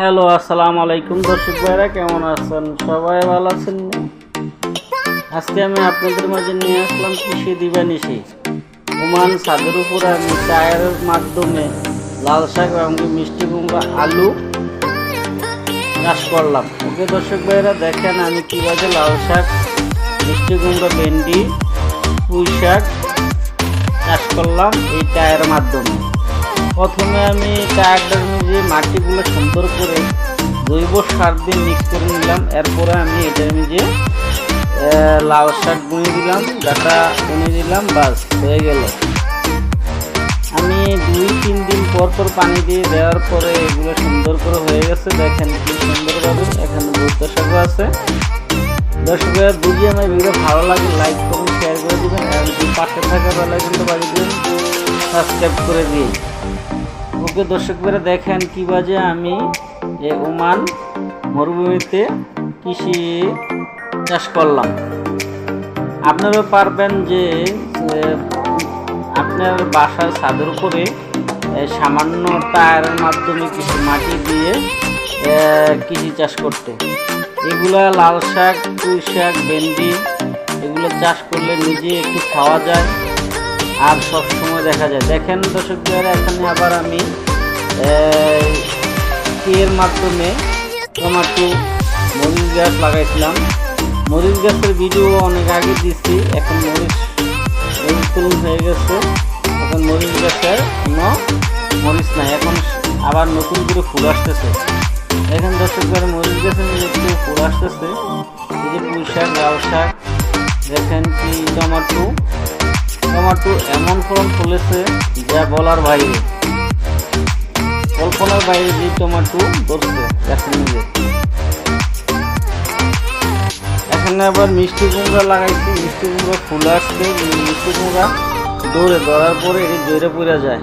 Hello, আসসালামু আলাইকুম দর্শক ভাইরা, কেমন আছেন? সবাই ভালো আছেন? আজকে আমি আপনাদের মাঝে নিয়ে আসলাম কৃষি দিবানিশি ওমান ছাদের উপর আমি টায়ারের মাধ্যমে লাল শাক এবং মিষ্টি কুমড়া, আলু চাষ করলাম। ওকে দর্শক ভাইরা, দেখেন আমি কীভাবে লাল শাক, মিষ্টি কুমড়া, ভেন্ডি, পুঁই শাক চাষ করলাম এই টায়ারের মাধ্যমে। প্রথমে আমি টায়ারটার মধ্যে মাটিগুলো সুন্দর করে জৈব সার দিয়ে মিক্স করে নিলাম। এরপরে আমি মধ্যে আহ, লাল শাক বুনে দিলাম ডাটা বুনে দিলাম বাস হয়ে গেল। আমি দুই তিন দিন পর পর পানি দিয়ে দেওয়ার পরে এগুলো সুন্দর করে হয়ে গেছে। দেখেন কি সুন্দরভাবে এখানে বৈদ্য শাকও আছে। দর্শকের যদি আমার ভিডিও ভালো লাগে লাইক করুন শেয়ার করে দিবেন। আর পাশে থাকা বেলা কিন্তু বাড়ি সাবস্ক্রাইব করে দিই ওকে দর্শক বেরা দেখেন কি বাজে আমি যে ওমান মরুভূমিতে কৃষি চাষ করলাম। আপনারাও পারবেন যে আপনার বাসার ছাদের এ, সামান্য টায়ারের মাধ্যমে কিছু মাটি দিয়ে কৃষি চাষ করতে। এগুলা লাল শাক পুঁই শাক ভেন্ডি এগুলো চাষ করলে নিজে একটু খাওয়া যায়। আর সব সময় দেখা যায়। দেখেন দর্শক এখানে আবার আমি এর মাধ্যমে টমাটো মরিচ গাছ লাগাইছিলাম। মরিচ গাছের ভিডিও অনেক আগে দিচ্ছি এখন মরিচ তুলুন হয়ে গেছে। এখন মরিচ গাছের কোনো মরিচ নাই, এখন আবার নতুন করে ফুল আসতেছে। এখন দর্শক মরিচ গাছের একটু ফুল আসতেছে। পুঁই শাক লাল শাক, দেখেন কি টমাটো। টমাটো এমন ফলন ফলেছে যা বলার বাইরে। কল্পনার বাইরে যে টমাটো ধরছে নিজে এখানে আবার মিষ্টি কুমড়া লাগাইছি, মিষ্টি কুমড়া ফুল আসছে, মিষ্টি কুমড়া দৌড়ে ধরার পরে এটি জোরে পড়ে যায়।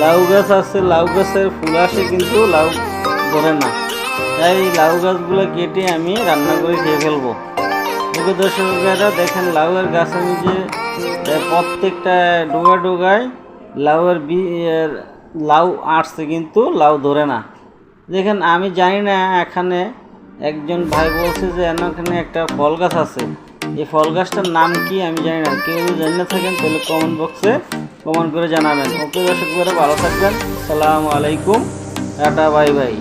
লাউ গাছ আছে, লাউ গাছের ফুল আসে কিন্তু লাউ ধরে না। তাই লাউ গাছগুলো কেটে আমি রান্না করে খেয়ে ফেলব। ওকে দর্শকেরা দেখেন লাউয়ের গাছের নিচে প্রত্যেকটা ডোগা ডোগায় লাউয়ের বি লাউ আসছে কিন্তু লাউ ধরে না। দেখেন, আমি জানি না এখানে একজন ভাই বলছে যে এখানে একটা ফল গাছ আছে। এই ফল গাছটার নাম কি আমি জানি না। কেউ যদি জানি না থাকেন, তাহলে কমেন্ট বক্সে কমেন্ট করে জানাবেন। ওকে, দর্শক ভালো থাকবেন। সালামু আলাইকুম। Tata, bye bye.